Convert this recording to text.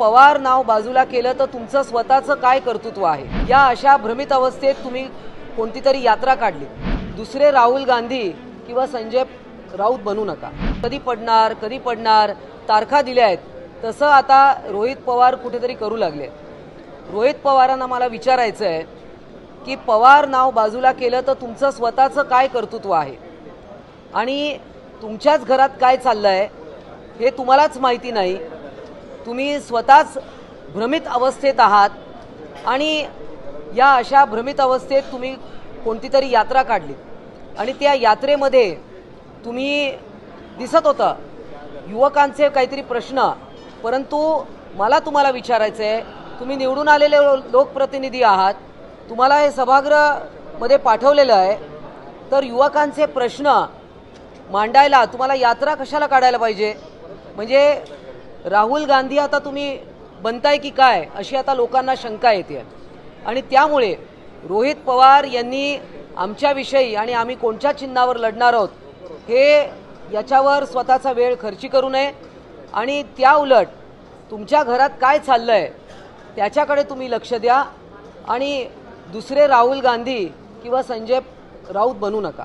पवार नाव बाजूला केलं तर तुमचं स्वतःचं काय कर्तृत्व आहे? या अशा भ्रमित अवस्थेत तुम्ही कोणती तरी यात्रा काढली. दुसरे राहुल गांधी किंवा संजय राऊत बनू नका. कधी पडणार कधी पडणार तारखा दिल्या आहेत. तसं आता रोहित पवार कुठेतरी करू लागले. रोहित पवारांना मला विचारायचं आहे की पवार नाव बाजूला केलं तर तुमचं स्वतःचं काय कर्तृत्व आहे? आणि तुमच्याच घरात काय चाललं आहे हे तुम्हालाच माहिती नाही. तुम्ही स्वतःच भ्रमित अवस्थेत आहात आणि या अशा भ्रमित अवस्थेत तुम्ही कोणती तरी यात्रा काढली आणि त्या यात्रेमध्ये तुम्ही दिसत होतं. युवकांचे काहीतरी प्रश्न परंतु मला तुम्हाला विचारायचं आहे तुम्ही निवडून आलेले लो- लोकप्रतिनिधी आहात तुम्हाला हे सभागृहामध्ये पाठवलेलं आहे तर युवकांचे प्रश्न मांडायला तुम्हाला यात्रा कशाला काढायला पाहिजे? म्हणजे राहुल गांधी आता तुम्ही बनताय की काय अशी आता लोकांना शंका येते आणि त्यामुळे रोहित पवार यांनी आमच्याविषयी आणि आम्ही कोणत्या चिन्हावर लढणार आहोत हे याच्यावर स्वतःचा वेळ खर्ची करू नये. आणि त्या उलट तुमच्या घरात काय चाललं आहे त्याच्याकडे तुम्ही लक्ष द्या. आणि दुसरे राहुल गांधी किंवा संजय राऊत बनू नका.